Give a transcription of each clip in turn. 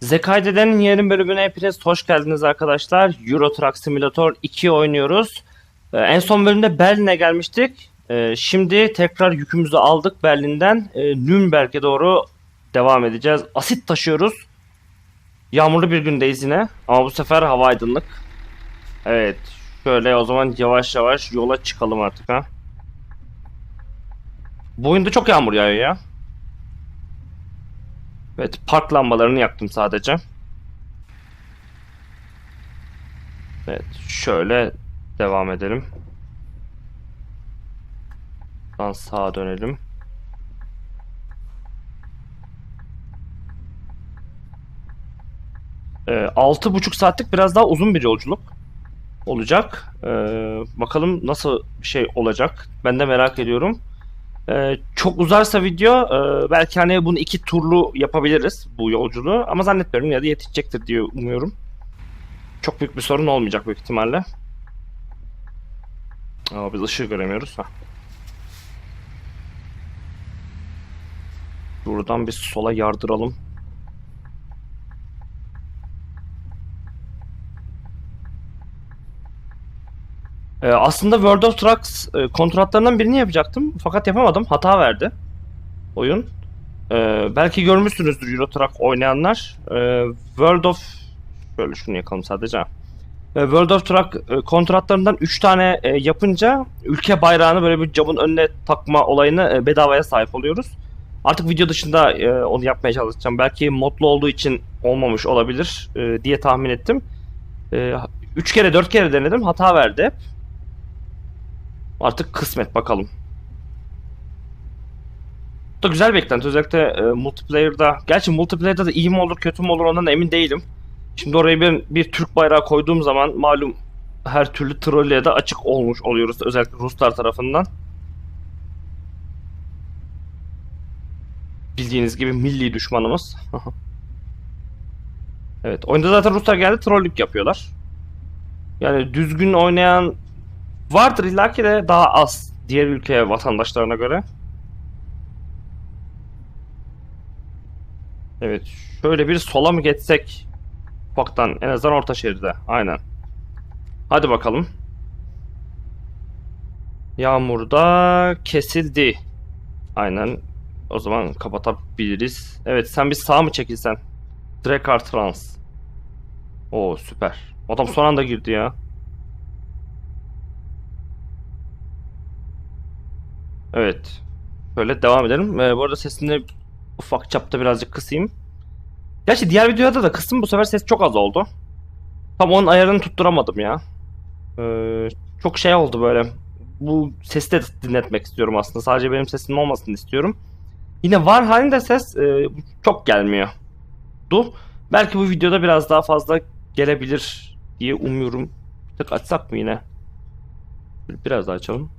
Zekayde'nin yeni bölümüne hepiniz hoş geldiniz arkadaşlar. Euro Truck Simulator 2 oynuyoruz. Ee, en son bölümde Berlin'e gelmiştik. Ee, şimdi tekrar yükümüzü aldık Berlin'den. Ee, Nürnberg'e doğru devam edeceğiz. Asit taşıyoruz. Yağmurlu bir gündeyiz yine. Ama bu sefer hava aydınlık. Evet. Şöyle o zaman yavaş yavaş yola çıkalım artık ha. Bu oyunda çok yağmur yağıyor ya. Evet, park lambalarını yaktım sadece. Evet, şöyle devam edelim. Buradan sağa dönelim. Ee, altı buçuk saatlik biraz daha uzun bir yolculuk olacak. Ee, bakalım nasıl bir şey olacak. Ben de merak ediyorum. Ee, çok uzarsa video e, belki hani bunu iki turlu yapabiliriz bu yolculuğu ama zannetmiyorum ya da yetişecektir diye umuyorum. Çok büyük bir sorun olmayacak büyük ihtimalle. Ama biz ışığı göremiyoruz. ha. Buradan bir sola yardıralım. Ee, aslında World of Trucks e, kontratlarından birini yapacaktım fakat yapamadım. Hata verdi oyun. Ee, belki görmüşsünüzdür Euro Truck oynayanlar. Ee, World of şöyle şunu yakalım sadece. Ee, World of Truck e, kontratlarından 3 tane e, yapınca ülke bayrağını böyle bir camın önüne takma olayını e, bedavaya sahip oluyoruz. Artık video dışında e, onu yapmaya çalışacağım. Belki modlu olduğu için olmamış olabilir e, diye tahmin ettim. 3 kere 4 kere denedim hata verdi. Artık kısmet bakalım. Bu da güzel beklenti. Özellikle e, multiplayer'da. Gerçi multiplayer'da da iyi mi olur kötü mü olur ondan emin değilim. Şimdi oraya bir, bir Türk bayrağı koyduğum zaman malum her türlü trolleye de açık olmuş oluyoruz. Özellikle Ruslar tarafından. Bildiğiniz gibi milli düşmanımız. evet. Oyunda zaten Ruslar geldi trollük yapıyorlar. Yani düzgün oynayan Vardır illaki de daha az diğer ülke vatandaşlarına göre. Evet, şöyle bir sola mı geçsek ufaktan en azından orta şeride. Aynen. Hadi bakalım. Yağmurda kesildi. Aynen. O zaman kapatabiliriz. Evet sen bir sağ mı çekilsen? Drekar Trans. Oo süper. Adam son anda girdi ya. Evet. Böyle devam edelim. Ee, bu arada sesini ufak çapta birazcık kısayım. Gerçi diğer videoda da kıstım bu sefer ses çok az oldu. Tam onun ayarını tutturamadım ya. Ee, çok şey oldu böyle. Bu sesi de dinletmek istiyorum aslında. Sadece benim sesim olmasını istiyorum. Yine var halinde ses e, çok gelmiyor. Du. Belki bu videoda biraz daha fazla gelebilir diye umuyorum. Bir tık açsak mı yine? Biraz daha açalım.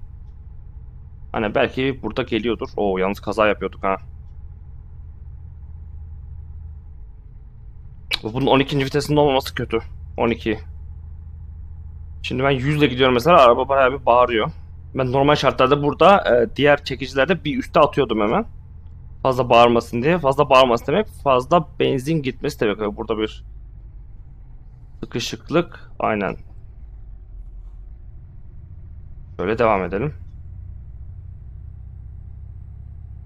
Hani belki burada geliyordur. Oo yalnız kaza yapıyorduk ha. Bunun 12. vitesinde olmaması kötü. 12. Şimdi ben 100 ile gidiyorum mesela araba bayağı bir bağırıyor. Ben normal şartlarda burada e, diğer çekicilerde bir üste atıyordum hemen. Fazla bağırmasın diye. Fazla bağırmasın demek fazla benzin gitmesi demek. Burada bir sıkışıklık. Aynen. Şöyle devam edelim.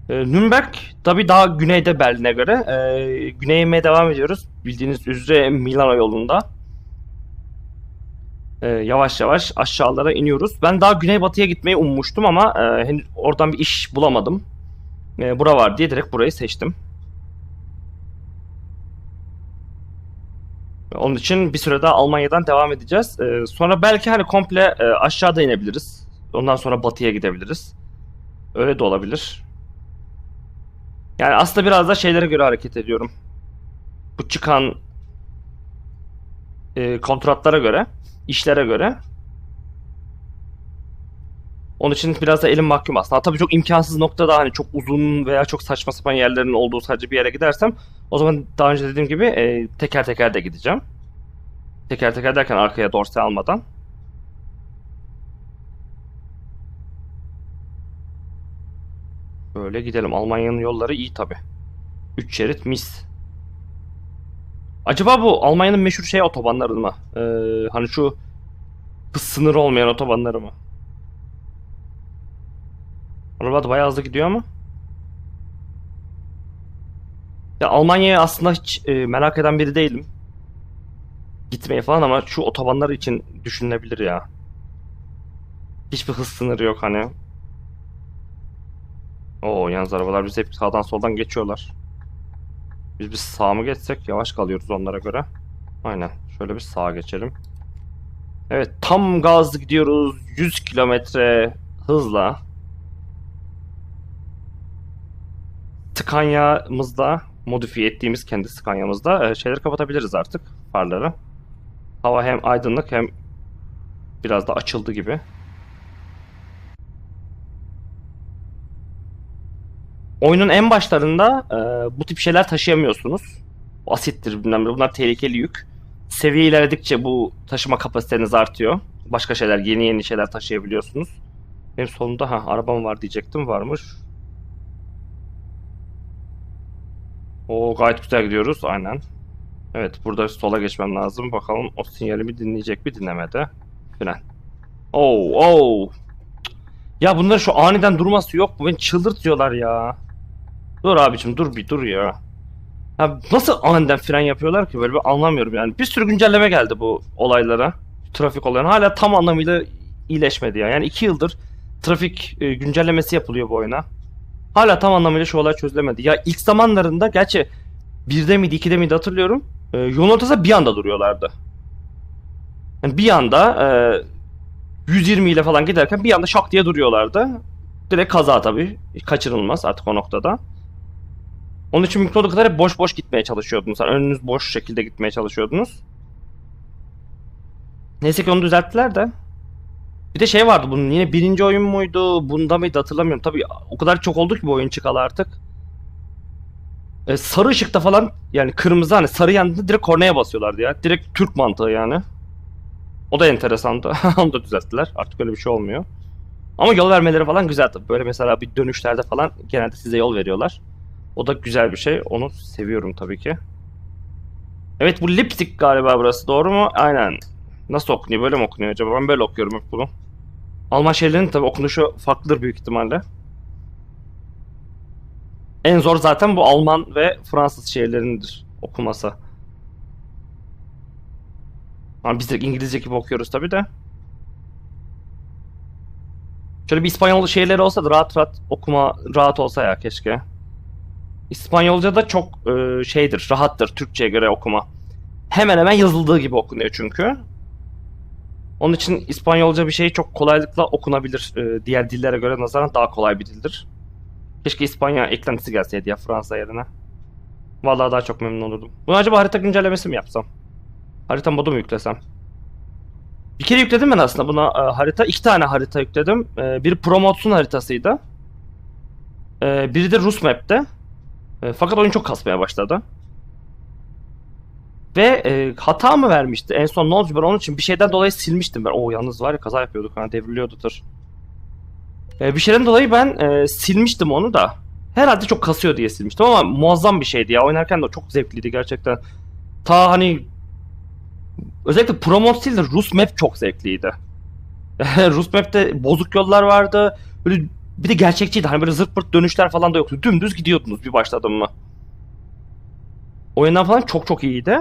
E, Nürnberg tabi daha güneyde Berlin'e göre. E, güneye inmeye devam ediyoruz. Bildiğiniz üzere Milano yolunda. E, yavaş yavaş aşağılara iniyoruz. Ben daha güneybatıya gitmeyi ummuştum ama e, henüz oradan bir iş bulamadım. E, bura var diye direkt burayı seçtim. Onun için bir süre daha Almanya'dan devam edeceğiz. E, sonra belki hani komple e, aşağıda inebiliriz. Ondan sonra batıya gidebiliriz. Öyle de olabilir. Yani aslında biraz da şeylere göre hareket ediyorum. Bu çıkan e, kontratlara göre, işlere göre. Onun için biraz da elim mahkum aslında. Tabii çok imkansız noktada hani çok uzun veya çok saçma sapan yerlerin olduğu sadece bir yere gidersem o zaman daha önce dediğim gibi e, teker teker de gideceğim. Teker teker derken arkaya dorse almadan. Böyle gidelim. Almanya'nın yolları iyi tabi. 3 şerit mis. Acaba bu Almanya'nın meşhur şey otobanları mı? Ee, hani şu sınırı olmayan otobanları mı? Araba da bayağı hızlı gidiyor ama. Ya Almanya'ya aslında hiç e, merak eden biri değilim. Gitmeyi falan ama şu otobanlar için düşünülebilir ya. Hiçbir hız sınırı yok hani. Oo yalnız arabalar bizi hep sağdan soldan geçiyorlar. Biz bir sağa mı geçsek yavaş kalıyoruz onlara göre. Aynen. Şöyle bir sağa geçelim. Evet tam gaz gidiyoruz. 100 kilometre hızla. Scania'mızda modifiye ettiğimiz kendi Scania'mızda e, şeyleri kapatabiliriz artık farları. Hava hem aydınlık hem biraz da açıldı gibi. Oyunun en başlarında e, bu tip şeyler taşıyamıyorsunuz. Asittir bilmem ne. Bunlar tehlikeli yük. Seviye ilerledikçe bu taşıma kapasiteniz artıyor. Başka şeyler, yeni yeni şeyler taşıyabiliyorsunuz. Benim solumda ha arabam var diyecektim. Varmış. O gayet güzel gidiyoruz. Aynen. Evet burada sola geçmem lazım. Bakalım o sinyalimi dinleyecek mi dinlemedi. Fren. Oo, oo. Ya bunların şu aniden durması yok mu? Beni çıldırtıyorlar ya. Dur abicim dur bir dur ya. Ya nasıl aniden fren yapıyorlar ki böyle bir anlamıyorum yani. Bir sürü güncelleme geldi bu olaylara. Trafik olaylarına. Hala tam anlamıyla iyileşmedi ya. Yani iki yıldır trafik e, güncellemesi yapılıyor bu oyuna. Hala tam anlamıyla şu olay çözülemedi. Ya ilk zamanlarında gerçi birde miydi ikide miydi hatırlıyorum. E, yolun ortasında bir anda duruyorlardı. Yani bir anda e, 120 ile falan giderken bir anda şak diye duruyorlardı. Direkt kaza tabii. Kaçırılmaz artık o noktada. Onun için mümkün olduğu kadar boş boş gitmeye çalışıyordunuz. Yani önünüz boş şekilde gitmeye çalışıyordunuz. Neyse ki onu düzelttiler de. Bir de şey vardı bunun yine birinci oyun muydu? Bunda mıydı hatırlamıyorum. Tabii o kadar çok oldu ki bu oyun çıkalı artık. E, sarı ışıkta falan yani kırmızı hani sarı yandığında direkt kornaya basıyorlardı ya. Direkt Türk mantığı yani. O da enteresandı. Onu da düzelttiler. Artık öyle bir şey olmuyor. Ama yol vermeleri falan güzel tabii. Böyle mesela bir dönüşlerde falan genelde size yol veriyorlar. O da güzel bir şey. Onu seviyorum tabii ki. Evet bu Lipstick galiba burası. Doğru mu? Aynen. Nasıl okunuyor? Böyle mi okunuyor acaba? Ben böyle okuyorum hep bunu. Alman şehirlerinin tabii okunuşu farklıdır büyük ihtimalle. En zor zaten bu Alman ve Fransız şehirlerindir okuması. Ama biz de İngilizce gibi okuyoruz tabii de. Şöyle bir İspanyol şehirleri olsa da rahat rahat okuma rahat olsa ya keşke. İspanyolca da çok e, şeydir, rahattır Türkçe'ye göre okuma. Hemen hemen yazıldığı gibi okunuyor çünkü. Onun için İspanyolca bir şey çok kolaylıkla okunabilir. E, diğer dillere göre nazaran daha kolay bir dildir. Keşke İspanya eklentisi gelseydi ya Fransa yerine. Vallahi daha çok memnun olurdum. Bunu acaba harita güncellemesi mi yapsam? Harita modu mu yüklesem? Bir kere yükledim ben aslında buna e, harita. iki tane harita yükledim. E, biri Promotsun haritasıydı. E, biri de Rus Map'te. E, fakat oyun çok kasmaya başladı. Ve e, hata mı vermişti? En son ne oldu ben onun için bir şeyden dolayı silmiştim ben. Oo yalnız var ya kaza yapıyorduk ha devriliyordu. E, bir şeyden dolayı ben e, silmiştim onu da. Herhalde çok kasıyor diye silmiştim ama muazzam bir şeydi ya. Oynarken de çok zevkliydi gerçekten. Ta hani özellikle Promos değil de Rus Map çok zevkliydi. Rus Map'te bozuk yollar vardı. Böyle bir de gerçekçiydi. Hani böyle zırt pırt dönüşler falan da yoktu. Dümdüz gidiyordunuz bir başladım mı. Oyundan falan çok çok iyiydi.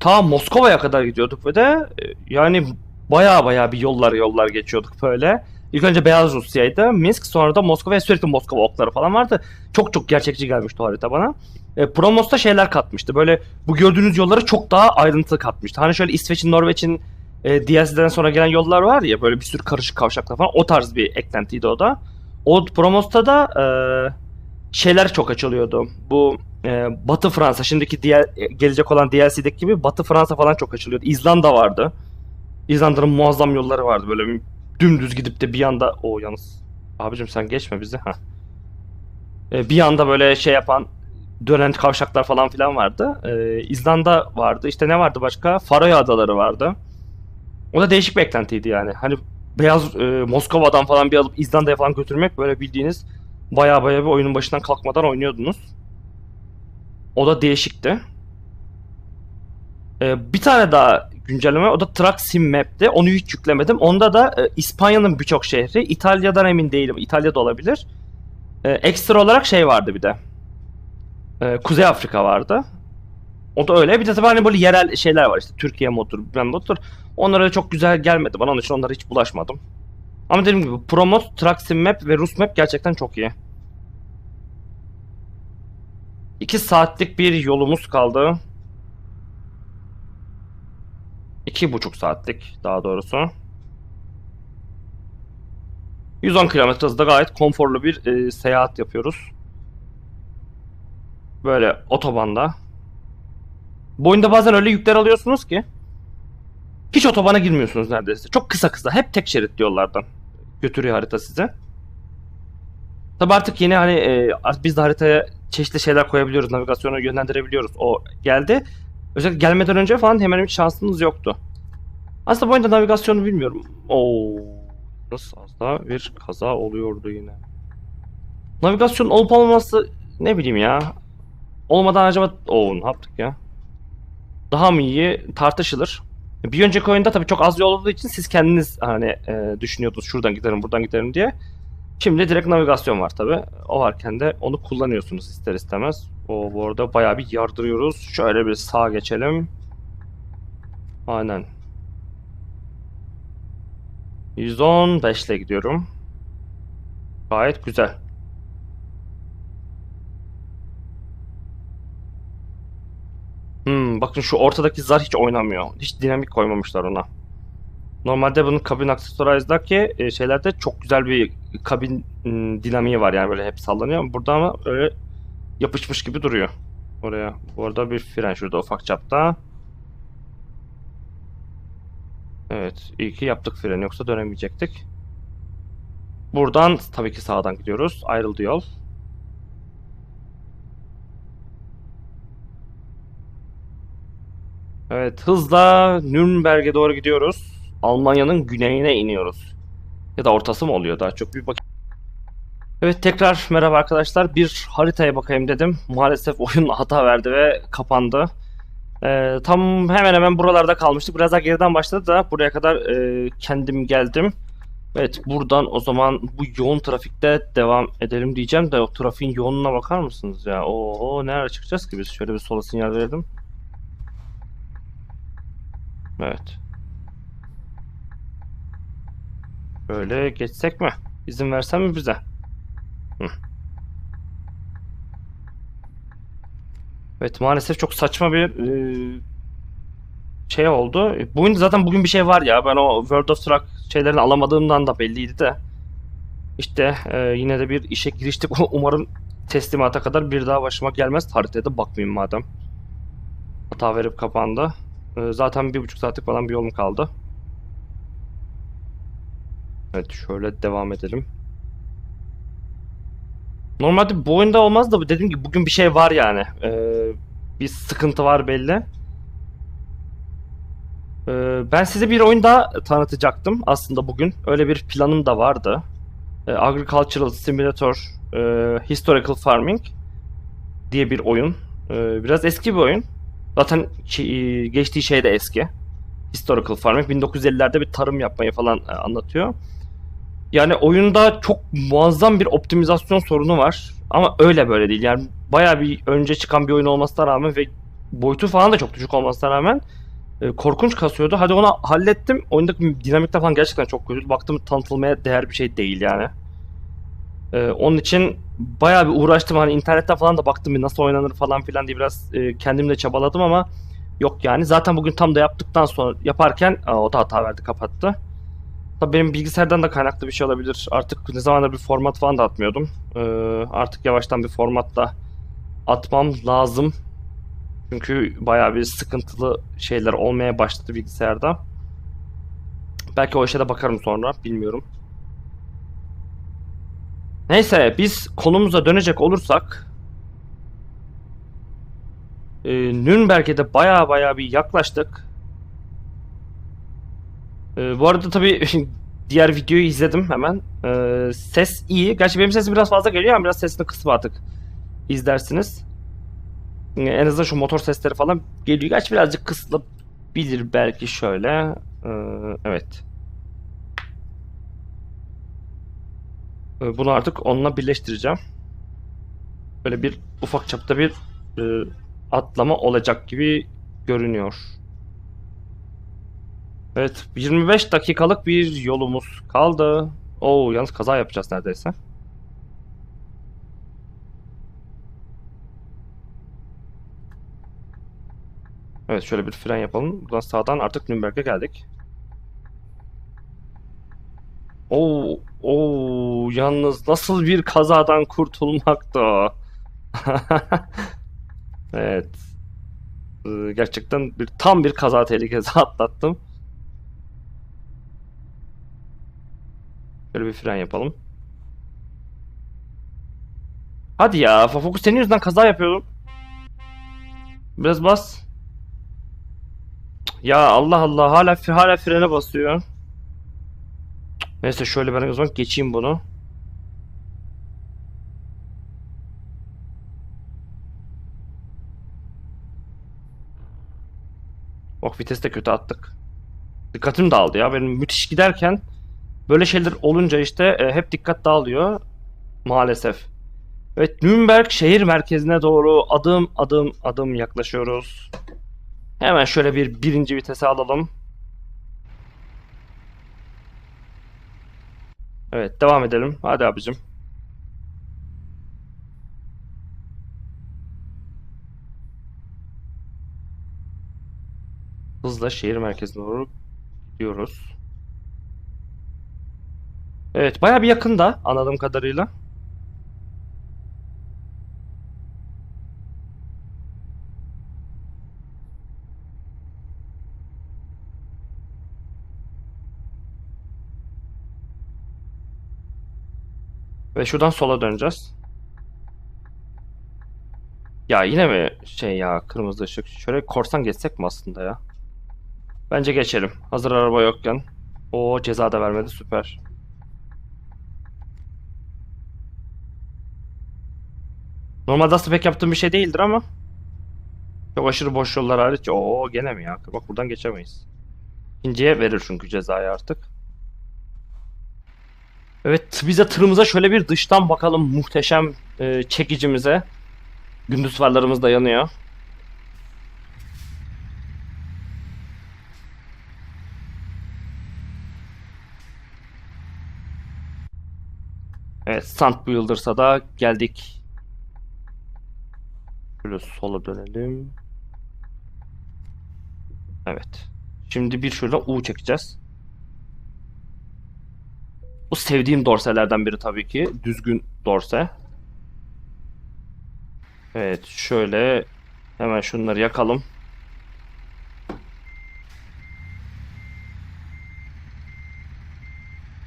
Ta Moskova'ya kadar gidiyorduk ve de e, yani baya baya bir yollar yollar geçiyorduk böyle. İlk önce Beyaz Rusya'ydı. Minsk sonra da Moskova sürekli Moskova okları falan vardı. Çok çok gerçekçi gelmişti o harita bana. E, Promos'ta şeyler katmıştı. Böyle bu gördüğünüz yolları çok daha ayrıntılı katmıştı. Hani şöyle İsveç'in, Norveç'in e, DLC'den sonra gelen yollar var ya böyle bir sürü karışık kavşaklar falan. O tarz bir eklentiydi o da. O Promos'ta da e, şeyler çok açılıyordu. Bu e, Batı Fransa şimdiki diğer gelecek olan DLC'deki gibi Batı Fransa falan çok açılıyordu. İzlanda vardı. İzlanda'nın muazzam yolları vardı böyle dümdüz gidip de bir anda o yalnız abicim sen geçme bizi ha. E, bir anda böyle şey yapan dönen kavşaklar falan filan vardı. E, İzlanda vardı. İşte ne vardı başka? Faroe Adaları vardı. O da değişik bir eklentiydi yani. Hani beyaz e, Moskova'dan falan bir alıp İzlanda'ya falan götürmek böyle bildiğiniz baya baya bir oyunun başından kalkmadan oynuyordunuz. O da değişikti. Ee, bir tane daha güncelleme o da Truck Sim Map'ti. Onu hiç yüklemedim. Onda da e, İspanya'nın birçok şehri. İtalya'dan emin değilim. İtalya'da olabilir. Ee, ekstra olarak şey vardı bir de. Ee, Kuzey Afrika vardı. O da öyle. Bir de tabii hani böyle yerel şeyler var işte. Türkiye motor, ben motor. Onlar öyle çok güzel gelmedi bana. Onun için onlara hiç bulaşmadım. Ama dediğim gibi Promos, Truck Sim Map ve Rus Map gerçekten çok iyi. 2 saatlik bir yolumuz kaldı. İki buçuk saatlik daha doğrusu. 110 km hızda gayet konforlu bir e, seyahat yapıyoruz. Böyle otobanda. Bu oyunda bazen öyle yükler alıyorsunuz ki hiç otobana girmiyorsunuz neredeyse. Çok kısa kısa. Hep tek şerit yollardan götürüyor harita size. Tabi artık yeni hani e, biz de haritaya çeşitli şeyler koyabiliyoruz. Navigasyonu yönlendirebiliyoruz. O geldi. Özellikle gelmeden önce falan hemen hiç şansınız yoktu. Aslında bu oyunda navigasyonu bilmiyorum. Oo, nasıl az daha bir kaza oluyordu yine. Navigasyon olup olmaması ne bileyim ya. Olmadan acaba o ne yaptık ya? Daha mı iyi tartışılır. Bir önceki oyunda tabii çok az yol olduğu için siz kendiniz hani e, düşünüyordunuz şuradan giderim buradan giderim diye. Şimdi direkt navigasyon var tabii. O varken de onu kullanıyorsunuz ister istemez. O bu arada bayağı bir yardırıyoruz. Şöyle bir sağa geçelim. Aynen. 115 ile gidiyorum. Gayet güzel. Bakın şu ortadaki zar hiç oynamıyor. Hiç dinamik koymamışlar ona. Normalde bunun kabin aksesuarizdaki e, şeylerde çok güzel bir kabin m, dinamiği var yani böyle hep sallanıyor. Burada ama öyle yapışmış gibi duruyor. Oraya. Bu arada bir fren şurada ufak çapta. Evet, iyi ki yaptık freni yoksa dönemeyecektik. Buradan tabii ki sağdan gidiyoruz. Ayrıldı yol. Evet, hızla Nürnberg'e doğru gidiyoruz. Almanya'nın güneyine iniyoruz. Ya da ortası mı oluyor daha çok bir bak. Evet tekrar merhaba arkadaşlar. Bir haritaya bakayım dedim. Maalesef oyun hata verdi ve kapandı. Ee, tam hemen hemen buralarda kalmıştık. Biraz daha geriden başladı da buraya kadar e, kendim geldim. Evet buradan o zaman bu yoğun trafikte devam edelim diyeceğim de o trafiğin yoğunluğuna bakar mısınız ya? Oo nereye çıkacağız ki biz? Şöyle bir sola sinyal verelim. Evet. Böyle geçsek mi? İzin versen mi bize? Hı. Evet maalesef çok saçma bir e, şey oldu. E, Bugün zaten bugün bir şey var ya. Ben o World of Truck şeylerini alamadığımdan da belliydi de. İşte e, yine de bir işe giriştik. Umarım teslimata kadar bir daha başıma gelmez. Haritaya da bakmayayım madem. Hata verip kapandı. E, zaten bir buçuk saatlik falan bir yolum kaldı. Evet şöyle devam edelim. Normalde bu oyunda olmaz da dediğim gibi bugün bir şey var yani. Ee, bir sıkıntı var belli. Ee, ben size bir oyun daha tanıtacaktım aslında bugün. Öyle bir planım da vardı. Ee, Agricultural Simulator e, Historical Farming diye bir oyun. Ee, biraz eski bir oyun. Zaten şey- geçtiği şey de eski. Historical Farming 1950'lerde bir tarım yapmayı falan e, anlatıyor. Yani oyunda çok muazzam bir optimizasyon sorunu var. Ama öyle böyle değil. Yani baya bir önce çıkan bir oyun olmasına rağmen ve boyutu falan da çok düşük olmasına rağmen e, korkunç kasıyordu. Hadi onu hallettim. Oyundaki dinamikte falan gerçekten çok kötü. Baktım tanıtılmaya değer bir şey değil yani. E, onun için baya bir uğraştım. Hani internetten falan da baktım bir nasıl oynanır falan filan diye biraz e, kendimle çabaladım ama yok yani. Zaten bugün tam da yaptıktan sonra yaparken aa, o da hata verdi kapattı. Tabii benim bilgisayardan da kaynaklı bir şey olabilir. Artık ne zamandır bir format falan da atmıyordum. Ee, artık yavaştan bir formatla atmam lazım. Çünkü bayağı bir sıkıntılı şeyler olmaya başladı bilgisayarda. Belki o işe de bakarım sonra, bilmiyorum. Neyse, biz konumuza dönecek olursak e, Nürnberg'e de bayağı bayağı bir yaklaştık. Ee, bu arada tabii diğer videoyu izledim hemen. Ee, ses iyi. Gerçi benim sesim biraz fazla geliyor ama biraz sesini kısıp artık izlersiniz. En azından şu motor sesleri falan geliyor. Gerçi birazcık kısılabilir belki şöyle. Ee, evet. Ee, Bunu artık onunla birleştireceğim. Böyle bir ufak çapta bir e, atlama olacak gibi görünüyor. Evet, 25 dakikalık bir yolumuz kaldı. Oo, yalnız kaza yapacağız neredeyse. Evet, şöyle bir fren yapalım. Buradan sağdan artık Nürnberg'e geldik. Oo, oo, yalnız nasıl bir kazadan kurtulmaktı o. Evet. Ee, Gerçekten bir tam bir kaza tehlikesi atlattım. Şöyle bir fren yapalım. Hadi ya, Fokus senin yüzünden kaza yapıyordum. Biraz bas. Ya Allah Allah hala hala frene basıyor. Neyse şöyle ben o zaman geçeyim bunu. Bak vites de kötü attık. Dikkatim dağıldı ya. Benim müthiş giderken böyle şeyler olunca işte e, hep dikkat dağılıyor. Maalesef. Evet Nürnberg şehir merkezine doğru adım adım adım yaklaşıyoruz. Hemen şöyle bir birinci vitese alalım. Evet devam edelim. Hadi abicim. Hızla şehir merkezine doğru gidiyoruz. Evet baya bir yakında anladığım kadarıyla. Ve şuradan sola döneceğiz. Ya yine mi şey ya kırmızı ışık? Şöyle korsan geçsek mi aslında ya? Bence geçelim. Hazır araba yokken. O ceza da vermedi süper. Normalde aslında pek yaptığım bir şey değildir ama. Çok aşırı boş yollar hariç. Oo gene mi ya? Bak buradan geçemeyiz. İkinciye verir çünkü cezayı artık. Evet bize tırımıza şöyle bir dıştan bakalım muhteşem e, çekicimize. Gündüz farlarımız da yanıyor. Evet St. Builders'a da geldik. Şöyle sola dönelim. Evet. Şimdi bir şöyle U çekeceğiz. Sevdiğim dorselerden biri tabii ki. Düzgün dorse. Evet şöyle hemen şunları yakalım.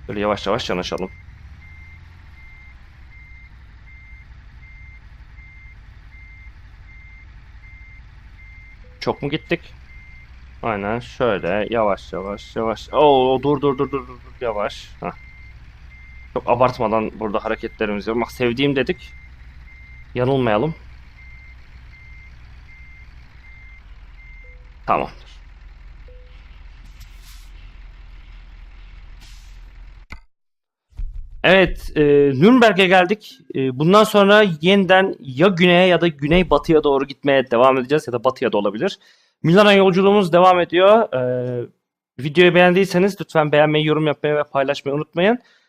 Böyle yavaş yavaş yanaşalım. Çok mu gittik? Aynen şöyle yavaş yavaş yavaş. Oo dur dur dur dur dur, yavaş. Hah. Çok abartmadan burada hareketlerimizi yapmak sevdiğim dedik. Yanılmayalım. Tamamdır. Evet, e, Nürnberg'e geldik. E, bundan sonra yeniden ya güneye ya da güney batıya doğru gitmeye devam edeceğiz ya da batıya da olabilir. Milano yolculuğumuz devam ediyor. E, videoyu beğendiyseniz lütfen beğenmeyi, yorum yapmayı ve paylaşmayı unutmayın.